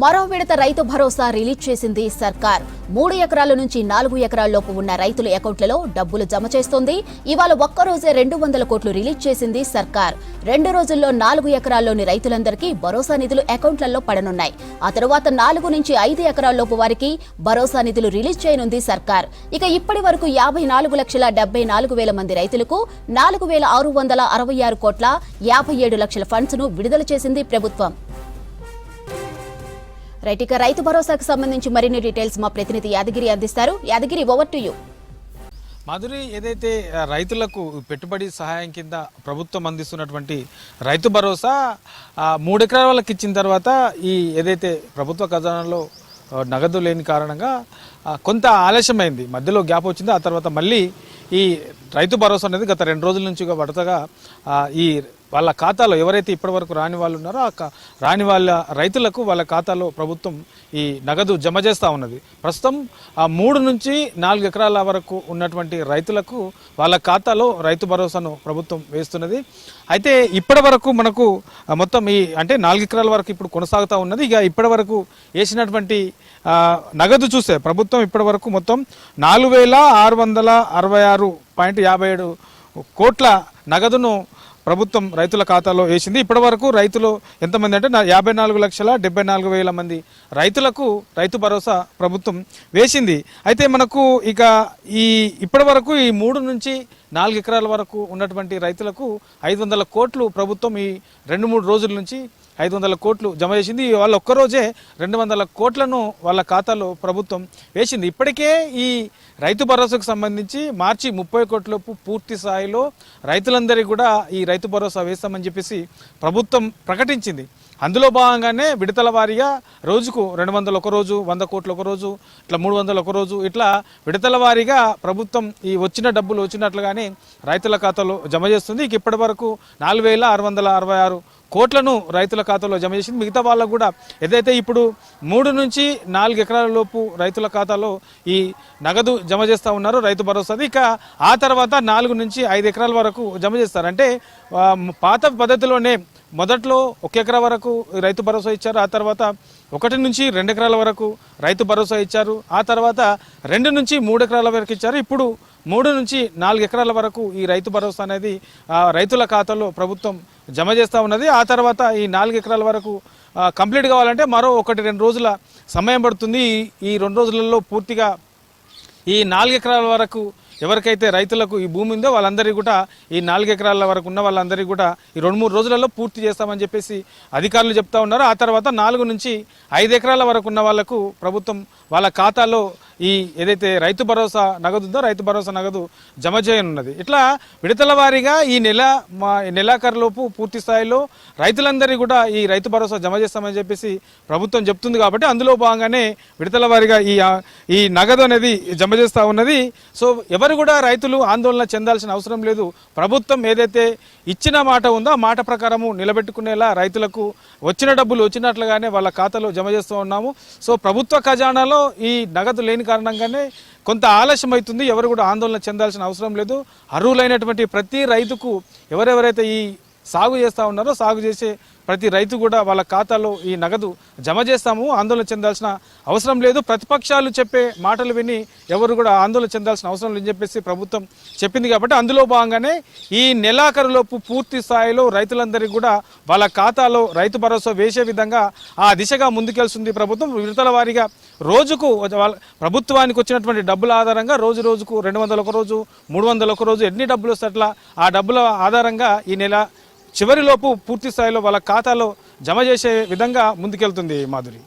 మరో విడత రైతు భరోసా రిలీజ్ చేసింది సర్కార్. మూడు ఎకరాల నుంచి నాలుగు ఎకరాల్లోపు ఉన్న రైతుల అకౌంట్లలో డబ్బులు జమ చేస్తోంది. ఇవాళ ఒక్కరోజే రెండు వందల కోట్లు రిలీజ్ చేసింది సర్కార్. రెండు రోజుల్లో నాలుగు ఎకరాల్లోని రైతులందరికీ భరోసా నిధులు అకౌంట్లలో పడనున్నాయి. ఆ తరువాత నాలుగు నుంచి ఐదు ఎకరాల్లోపు వారికి భరోసా నిధులు రిలీజ్ చేయనుంది సర్కార్. ఇక ఇప్పటి వరకు యాభై నాలుగు లక్షల డెబ్బై నాలుగు వేల మంది రైతులకు నాలుగు వేల ఆరు వందల అరవై ఆరు కోట్ల యాభై ఏడు లక్షల ఫండ్స్ను విడుదల చేసింది ప్రభుత్వం. రైట్ ఇక రైతు భరోసాకు సంబంధించి మరిన్ని డీటెయిల్స్ మా ప్రతినిధి యాదగిరి అందిస్తారు. Yadagiri over to you. Madhuri ఏదైతే రైతులకు పెట్టుబడి సహాయం కింద ప్రభుత్వం అందిస్తున్నటువంటి రైతు భరోసా మూడెకరాల వాళ్ళకి ఇచ్చిన తర్వాత ఈ ఏదైతే ప్రభుత్వ ఖజానాలో నగదు లేని కారణంగా కొంత ఆలస్యమైంది. మధ్యలో గ్యాప్ వచ్చింది. ఆ తర్వాత మళ్ళీ ఈ రైతు భరోసా అనేది గత రెండు రోజుల నుంచి పడతగా ఈ వాళ్ళ ఖాతాలో ఎవరైతే ఇప్పటివరకు రాని వాళ్ళు ఉన్నారో ఆ రాని వాళ్ళ రైతులకు వాళ్ళ ఖాతాలో ప్రభుత్వం ఈ నగదు జమ చేస్తూ ఉన్నది. ప్రస్తుతం ఆ మూడు నుంచి నాలుగు ఎకరాల వరకు ఉన్నటువంటి రైతులకు వాళ్ళ ఖాతాలో రైతు భరోసాను ప్రభుత్వం వేస్తున్నది. అయితే ఇప్పటి వరకు మనకు మొత్తం ఈ అంటే నాలుగు ఎకరాల వరకు ఇప్పుడు కొనసాగుతూ ఉన్నది. ఇక ఇప్పటి వరకు వేసినటువంటి నగదు చూస్తే ప్రభుత్వం ఇప్పటి వరకు మొత్తం నాలుగు వేల ఆరు వందల అరవై ఆరు పాయింట్ యాభై ఏడు కోట్ల నగదును ప్రభుత్వం రైతుల ఖాతాలో వేసింది. ఇప్పటి వరకు రైతులు ఎంతమంది అంటే నా- యాభై నాలుగు లక్షల డెబ్బై నాలుగు వేల మంది రైతులకు రైతు భరోసా ప్రభుత్వం వేసింది. అయితే మనకు ఇక ఈ ఇప్పటి వరకు ఈ మూడు నుంచి నాలుగు ఎకరాల వరకు ఉన్నటువంటి రైతులకు ఐదు వందల కోట్లు ప్రభుత్వం ఈ రెండు మూడు రోజుల నుంచి ఐదు వందల కోట్లు జమ చేసింది. వాళ్ళ ఒక్కరోజే రెండు వందల కోట్లను వాళ్ళ ఖాతాలో ప్రభుత్వం వేసింది. ఇప్పటికే ఈ రైతు భరోసాకు సంబంధించి మార్చి ముప్పై కోట్లపు పూర్తి స్థాయిలో రైతులందరికీ కూడా ఈ రైతు భరోసా వేస్తామని చెప్పేసి ప్రభుత్వం ప్రకటించింది. అందులో భాగంగానే విడతల వారీగా రోజుకు రెండు వందలు ఒక రోజు వంద కోట్లు ఒక రోజు ఇట్లా మూడు వందలు ఒక రోజు ఇట్లా విడతల వారీగా ప్రభుత్వం ఈ వచ్చిన డబ్బులు వచ్చినట్లుగానే రైతుల ఖాతాలో జమ చేస్తుంది. ఇక ఇప్పటి వరకు నాలుగు వేల ఆరు వందల అరవై ఆరు కోట్లను రైతుల ఖాతాలో జమ చేసింది. మిగతా వాళ్ళకు కూడా ఏదైతే ఇప్పుడు మూడు నుంచి నాలుగు ఎకరాల లోపు రైతుల ఖాతాలో ఈ నగదు జమ చేస్తూ ఉన్నారు రైతు భరోసాది ఇక ఆ తర్వాత నాలుగు నుంచి ఐదు ఎకరాల వరకు జమ చేస్తారు. అంటే పాత పద్ధతిలోనే మొదట్లో ఒక ఎకరా వరకు రైతు భరోసా ఇచ్చారు. ఆ తర్వాత ఒకటి నుంచి రెండు ఎకరాల వరకు రైతు భరోసా ఇచ్చారు. ఆ తర్వాత రెండు నుంచి మూడు ఎకరాల వరకు ఇచ్చారు. ఇప్పుడు మూడు నుంచి నాలుగు ఎకరాల వరకు ఈ రైతు భరోసా అనేది రైతుల ఖాతాలో ప్రభుత్వం జమ చేస్తూ ఉన్నది. ఆ తర్వాత ఈ నాలుగు ఎకరాల వరకు కంప్లీట్ కావాలంటే మరో ఒకటి రెండు రోజుల సమయం పడుతుంది. ఈ- ఈ రెండు రోజులలో పూర్తిగా ఈ నాలుగు ఎకరాల వరకు ఎవరికైతే రైతులకు ఈ భూమి ఉందో వాళ్ళందరికీ కూడా ఈ నాలుగు ఎకరాల వరకు ఉన్న వాళ్ళందరికీ కూడా ఈ రెండు మూడు రోజులలో పూర్తి చేస్తామని చెప్పేసి అధికారులు చెప్తా ఉన్నారు. ఆ తర్వాత నాలుగు నుంచి ఐదు ఎకరాల వరకు ఉన్న వాళ్ళకు ప్రభుత్వం వాళ్ళ ఖాతాలో ఈ ఏదైతే రైతు భరోసా నగదు ఉందో రైతు భరోసా నగదు జమ చేయనున్నది. ఇట్లా విడతల వారీగా ఈ నెల మా నెలాఖరులోపు పూర్తి స్థాయిలో రైతులందరినీ కూడా ఈ రైతు భరోసా జమ చేస్తామని చెప్పేసి ప్రభుత్వం చెప్తుంది కాబట్టి అందులో భాగంగానే విడతల వారీగా ఈ ఈ నగదు అనేది జమ చేస్తూ ఉన్నది. సో ఎవరు కూడా రైతులు ఆందోళన చెందాల్సిన అవసరం లేదు. ప్రభుత్వం ఏదైతే ఇచ్చిన మాట ఉందో ఆ మాట ప్రకారము నిలబెట్టుకునేలా రైతులకు వచ్చిన డబ్బులు వచ్చినట్లుగానే వాళ్ళ ఖాతాలో జమ చేస్తూ ఉన్నాము. సో ప్రభుత్వ ఖజానాలో ఈ నగదు లేని కారణంగానే కొంత ఆలస్యం అవుతుంది ఎవరు కూడా ఆందోళన చెందాల్సిన అవసరం లేదు. అర్హులైనటువంటి ప్రతి రైతుకు ఎవరెవరైతే ఈ సాగు చేస్తూ ఉన్నారో సాగు చేసే ప్రతి రైతు కూడా వాళ్ళ ఖాతాలో ఈ నగదు జమ చేస్తాము. ఆందోళన చెందాల్సిన అవసరం లేదు. ప్రతిపక్షాలు చెప్పే మాటలు విని ఎవరు కూడా ఆందోళన చెందాల్సిన అవసరం లేదని చెప్పేసి ప్రభుత్వం చెప్పింది కాబట్టి అందులో భాగంగానే ఈ నెలాఖరులోపు పూర్తి స్థాయిలో రైతులందరికీ కూడా వాళ్ళ ఖాతాలో రైతు భరోసా వేసే విధంగా ఆ దిశగా ముందుకెళ్తుంది ప్రభుత్వం. విడతల వారీగా రోజుకు వాళ్ళ ప్రభుత్వానికి వచ్చినటువంటి డబ్బుల ఆధారంగా రోజు రోజుకు రెండు వందల ఒక రోజు మూడు వందల ఒక రోజు ఎన్ని డబ్బులు వస్తట్లా ఆ డబ్బుల ఆధారంగా ఈ నెల చివరిలోపు పూర్తి స్థాయిలో వాళ్ళ ఖాతాలో జమ చేసే విధంగా ముందుకెళ్తుంది మాధురి.